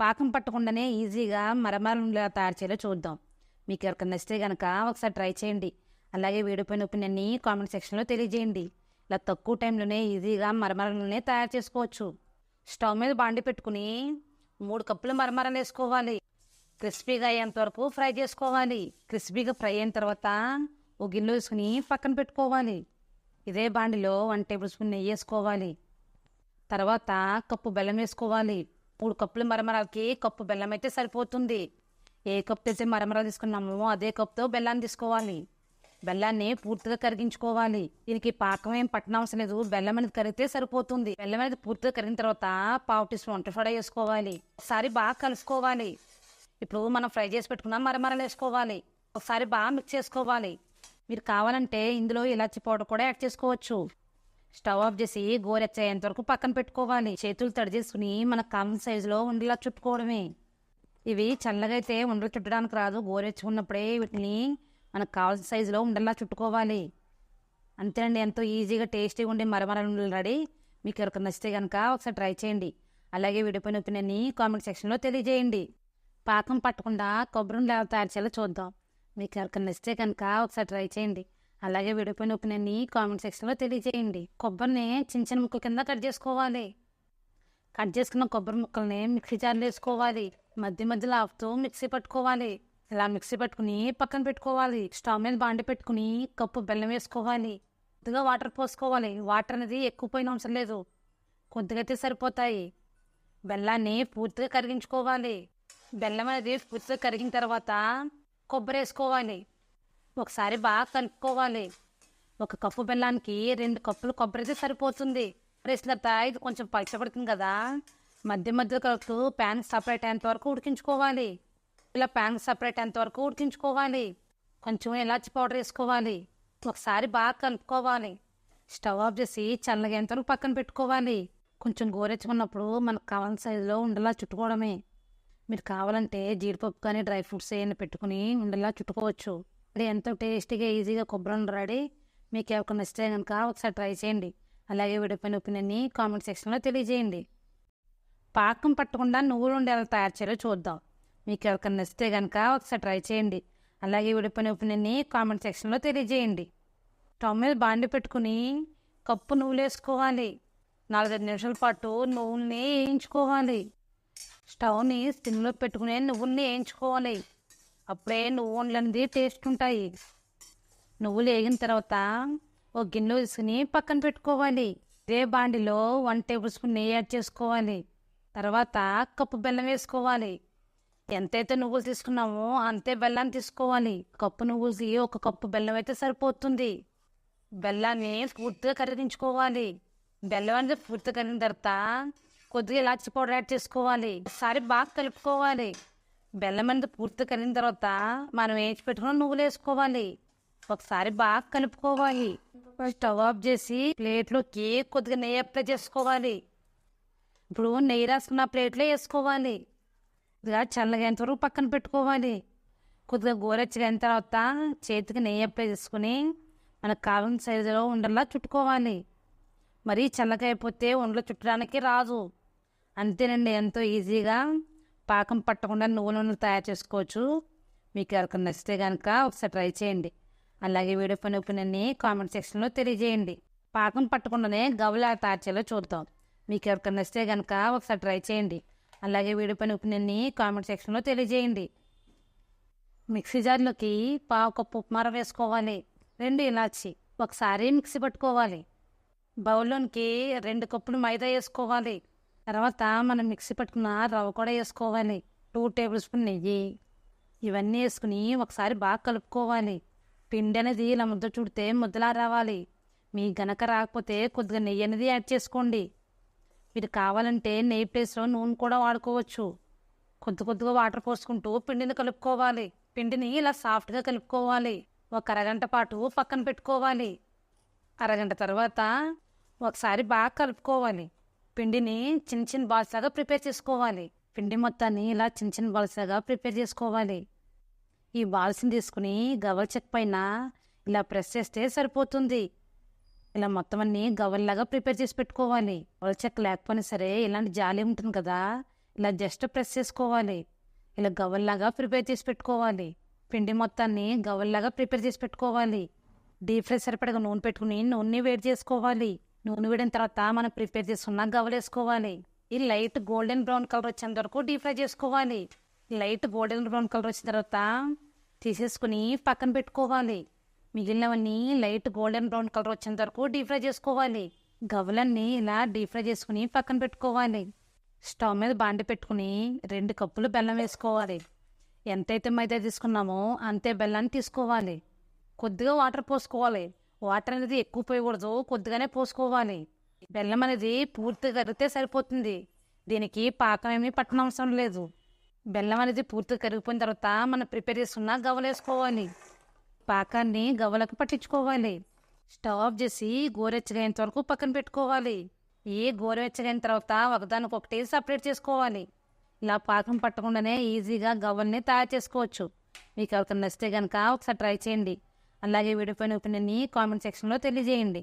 పాకం పట్టకుండానే ఈజీగా మరమరంలా తయారు చేయాలో చూద్దాం. మీకు ఎవరికైనా నచ్చితే కనుక ఒకసారి ట్రై చేయండి. అలాగే వీడిపోయిన ఒపీనియన్ని కామెంట్ సెక్షన్లో తెలియజేయండి. ఇలా తక్కువ టైంలోనే ఈజీగా మరమరలనే తయారు చేసుకోవచ్చు. స్టవ్ మీద బాండి పెట్టుకుని మూడు కప్పులు మరమరలు వేసుకోవాలి. క్రిస్పీగా అయ్యేంత వరకు ఫ్రై చేసుకోవాలి. క్రిస్పీగా ఫ్రై అయిన తర్వాత ఓ గిన్నె వేసుకుని పక్కన పెట్టుకోవాలి. ఇదే బాండిలో వన్ టేబుల్ స్పూన్ నెయ్యి వేసుకోవాలి. తర్వాత కప్పు బెల్లం వేసుకోవాలి. మూడు కప్పులు మరమరాలకి కప్పు బెల్లం అయితే సరిపోతుంది. ఏ కప్పు అయితే మరమరాలు తీసుకున్నామో అదే కప్తో బెల్లాన్ని తీసుకోవాలి. బెల్లాన్ని పూర్తిగా కరిగించుకోవాలి. దీనికి పాకం ఏం పట్టనవసరం లేదు. బెల్లం అనేది కరిగితే సరిపోతుంది. బెల్లం అనేది పూర్తిగా కరిగిన తర్వాత పావు టీ స్పూన్ వంట సోడా వేసుకోవాలి ఒకసారి బాగా కలుసుకోవాలి. ఇప్పుడు మనం ఫ్రై చేసి పెట్టుకున్న మరమరలు వేసుకోవాలి. ఒకసారి బాగా మిక్స్ చేసుకోవాలి. మీరు కావాలంటే ఇందులో ఇలాచి పౌడర్ కూడా యాడ్ చేసుకోవచ్చు. స్టవ్ ఆఫ్ చేసి గోరెచ్చేంత వరకు పక్కన పెట్టుకోవాలి. చేతులు తడి చేసుకుని మనకు కావాల్సిన సైజులో ఉండేలా చుట్టుకోవడమే. ఇవి చల్లగా అయితే ఉండలు చుట్టడానికి రాదు. గోరెచ్చుకున్నప్పుడే వీటిని మనకు కావాల్సిన సైజులో ఉండలా చుట్టుకోవాలి. అంతేనండి ఎంతో ఈజీగా టేస్టీగా ఉండే మరమర ఉండలు రెడీ. మీకు ఎవరికి నచ్చితే కనుక ఒకసారి ట్రై చేయండి. అలాగే విడిపోయిన ఒపీనియన్ని కామెంట్ సెక్షన్లో తెలియజేయండి. పాకం పట్టకుండా కొబ్బరి ఉండలు ఎలా తయారు చేయాలో చూద్దాం. మీకు ఎవరికి నచ్చితే కనుక ఒకసారి ట్రై చేయండి. అలాగే విడిపోయిన ఒపీనియన్ని కామెంట్ సెక్షన్లో తెలియజేయండి. కొబ్బరిని చిన్న చిన్న ముక్కల కింద కట్ చేసుకోవాలి. కట్ చేసుకున్న కొబ్బరి ముక్కల్ని మిక్సీ జార్లో వేసుకోవాలి. మధ్య మధ్యలో ఆపుతూ మిక్సీ పట్టుకోవాలి. ఇలా మిక్సీ పట్టుకుని పక్కన పెట్టుకోవాలి. స్టవ్ మీద బాండి పెట్టుకుని కప్పు బెల్లం వేసుకోవాలి. కొద్దిగా వాటర్ పోసుకోవాలి. వాటర్ అనేది ఎక్కువ పోయిన అవసరం లేదు. కొద్దిగా అయితే సరిపోతాయి. బెల్లాన్ని పూర్తిగా కరిగించుకోవాలి. బెల్లం అనేది పూర్తిగా కరిగిన తర్వాత కొబ్బరి వేసుకోవాలి. ఒకసారి బాగా కలుపుకోవాలి ఒక కప్పు బెల్లానికి రెండు కప్పులు కొబ్బరి అయితే సరిపోతుంది. వేసిన ఇది కొంచెం పలచబడుతుంది కదా. మధ్య మధ్య కలుపుతూ ప్యాన్ సపరేట్ అయ్యేంత వరకు ఉడికించుకోవాలి. ఇలా ప్యాన్ సపరేట్ అయ్యేంత వరకు ఉడికించుకోవాలి. కొంచెం ఇలాచి పౌడర్ వేసుకోవాలి. ఒకసారి బాగా కలుపుకోవాలి స్టవ్ ఆఫ్ చేసి చల్లగేంత వరకు పక్కన పెట్టుకోవాలి. కొంచెం గోరెచ్చుకున్నప్పుడు మనకు కావాల్సిన సైజులో ఉండలా చుట్టుకోవడమే. మీరు కావాలంటే జీడిపప్పు కానీ డ్రై ఫ్రూట్స్ ఏమైనా పెట్టుకుని ఉండలా చుట్టుకోవచ్చు. అది ఎంతో టేస్టీగా ఈజీగా కొబ్బరి రెడీ మీకు ఎవరికి నచ్చితే కనుక ఒకసారి ట్రై చేయండి. అలాగే విడిపోయిన ఒపీనియన్ని కామెంట్ సెక్షన్లో తెలియజేయండి. పాకం పట్టకుండా నువ్వులు ఉండి ఎలా తయారు చేయాలో చూద్దాం. మీకు ఎవరికైనా నచ్చితే కనుక ఒకసారి ట్రై చేయండి. అలాగే విడిపోయిన ఒపీనియన్ని కామెంట్ సెక్షన్లో తెలియజేయండి. స్టవ్ మీద బాండి పెట్టుకుని కప్పు నువ్వులు వేసుకోవాలి. నాలుగైదు నిమిషాల పాటు నువ్వుల్ని వేయించుకోవాలి. స్టవ్ని సిమ్లో పెట్టుకుని నువ్వుల్ని వేయించుకోవాలి. అప్పుడే నువ్వు టేస్ట్ ఉంటాయి. నువ్వులు వేగిన తర్వాత ఒక గిన్నె తీసుకుని పక్కన పెట్టుకోవాలి. ఇదే బాండిలో వన్ టేబుల్ స్పూన్ నెయ్యి యాడ్ చేసుకోవాలి. తర్వాత కప్పు బెల్లం వేసుకోవాలి. ఎంతైతే నువ్వులు తీసుకున్నామో అంతే బెల్లాన్ని తీసుకోవాలి. కప్పు నువ్వులకి ఒక కప్పు బెల్లం అయితే సరిపోతుంది. బెల్లాన్ని పూర్తిగా కరిగించుకోవాలి. బెల్లం అనేది పూర్తిగా కరిగిన తర్వాత కొద్దిగా ఇలాచి పౌడర్ యాడ్ చేసుకోవాలి. ఒకసారి బాగా కలుపుకోవాలి. బెల్లం అనేది పూర్తి కలిగిన తర్వాత మనం వేయించి పెట్టుకున్న నువ్వులు వేసుకోవాలి. ఒకసారి బాగా కలుపుకోవాలి. స్టవ్ ఆఫ్ చేసి ప్లేట్లో కేక్ కొద్దిగా నెయ్యి అప్లై చేసుకోవాలి. ఇప్పుడు నెయ్యి రాసుకున్న ప్లేట్లో వేసుకోవాలి. ఇదిగా చల్లగైనంత వరకు పక్కన పెట్టుకోవాలి. కొద్దిగా గోరెచ్చగా తర్వాత చేతికి నెయ్యి అప్లై చేసుకుని మనకు కావాల్సిన సైజులో ఉండలా చుట్టుకోవాలి. మరీ చల్లగా అయిపోతే ఉండలు చుట్టడానికి రాదు. అంతేనండి ఎంతో ఈజీగా పాకం పట్టకుండా నువ్వుల నూనెలు తయారు చేసుకోవచ్చు. మీకు ఎవరికి నచ్చితే కనుక ఒకసారి ట్రై చేయండి. అలాగే వీడియో పని ఒపీనియన్ని కామెంట్ సెక్షన్లో తెలియజేయండి. పాకం పట్టకుండానే గవలా తయారు చేయాలో చూద్దాం. మీకు ఎవరికి నచ్చితే కనుక ఒకసారి ట్రై చేయండి. అలాగే వీడియో పని ఒపీనియన్ని కామెంట్ సెక్షన్లో తెలియజేయండి. మిక్సీ జార్లోకి పావు కప్పు ఉప్మార వేసుకోవాలి. రెండు ఇలాచి ఒకసారి మిక్సీ పట్టుకోవాలి. బౌల్లోనికి రెండు కప్పులు మైదా వేసుకోవాలి. తర్వాత మనం మిక్సీ పట్టుకున్న రవ్వ కూడా వేసుకోవాలి. టూ టేబుల్ స్పూన్ నెయ్యి. ఇవన్నీ వేసుకుని ఒకసారి బాగా కలుపుకోవాలి. పిండి అనేది ఇలా ముద్ద చుడితే ముద్దలా రావాలి. మీ గనక రాకపోతే కొద్దిగా నెయ్యి అనేది యాడ్ చేసుకోండి. మీరు కావాలంటే నెయ్యి ప్లేస్లో నూనె కూడా వాడుకోవచ్చు. కొద్ది కొద్దిగా వాటర్ పోసుకుంటూ పిండిని కలుపుకోవాలి. పిండిని ఇలా సాఫ్ట్గా కలుపుకోవాలి. ఒక అరగంట పాటు పక్కన పెట్టుకోవాలి. అరగంట తర్వాత ఒకసారి బాగా కలుపుకోవాలి. పిండిని చిన్న చిన్న బాల్స్ లాగా ప్రిపేర్ చేసుకోవాలి. పిండి మొత్తాన్ని ఇలా చిన్న చిన్న బాల్స్ లాగా ప్రిపేర్ చేసుకోవాలి. ఈ బాల్స్ని తీసుకుని గవ్వల చెక్ పైన ఇలా ప్రెస్ చేస్తే సరిపోతుంది. ఇలా మొత్తం అన్ని గవల్లాగా ప్రిపేర్ చేసి పెట్టుకోవాలి. గవ్వల చెక్ లేకపోయినా సరే ఇలాంటి జాలి ఉంటుంది కదా ఇలా జస్ట్ ప్రెస్ చేసుకోవాలి. ఇలా గవల్లాగా ప్రిపేర్ చేసి పెట్టుకోవాలి. పిండి మొత్తాన్ని గవల్లాగా ప్రిపేర్ చేసి పెట్టుకోవాలి. డీప్ ఫ్రై సరిపడగా నూనె పెట్టుకుని నూనె వేడి చేసుకోవాలి. నూనె వేడిన తర్వాత మనం ప్రిపేర్ చేసుకున్న గవ్వలు వేసుకోవాలి. ఈ లైట్ గోల్డెన్ బ్రౌన్ కలర్ వచ్చేంత వరకు డీప్ ఫ్రై చేసుకోవాలి. లైట్ గోల్డెన్ బ్రౌన్ కలర్ వచ్చిన తర్వాత తీసేసుకుని పక్కన పెట్టుకోవాలి. మిగిలినవన్నీ లైట్ గోల్డెన్ బ్రౌన్ కలర్ వచ్చేంత వరకు డీప్ ఫ్రై చేసుకోవాలి. గవ్వలన్నీ ఇలా డీప్ ఫ్రై చేసుకుని పక్కన పెట్టుకోవాలి. స్టవ్ మీద బాండి పెట్టుకుని రెండు కప్పులు బెల్లం వేసుకోవాలి. ఎంతైతే మైదా తీసుకున్నామో అంతే బెల్లాన్ని తీసుకోవాలి. కొద్దిగా వాటర్ పోసుకోవాలి. వాటర్ అనేది ఎక్కువ పోయకూడదు. కొద్దిగానే పోసుకోవాలి. బెల్లం అనేది పూర్తిగా కరిగితే సరిపోతుంది. దీనికి పాకం ఏమీ పట్టనవసరం లేదు. బెల్లం అనేది పూర్తిగా కరిగిపోయిన తర్వాత మనం ప్రిపేర్ చేసుకున్న గవ్వలు వేసుకోవాలి. పాకాన్ని గవ్వలకు పట్టించుకోవాలి. స్టవ్ ఆఫ్ చేసి గోరెచ్చగైనంత వరకు పక్కన పెట్టుకోవాలి. ఏ గోరెచ్చగైన తర్వాత ఒకదానికొకటి సపరేట్ చేసుకోవాలి. ఇలా పాకం పట్టకుండానే ఈజీగా గవ్వల్ని తయారు చేసుకోవచ్చు. మీకు ఎవరికైనా నచ్చితే కనుక ఒకసారి ట్రై చేయండి. అలాగే వీడియో పైన ఒపీనియన్ని కామెంట్ సెక్షన్లో తెలియజేయండి.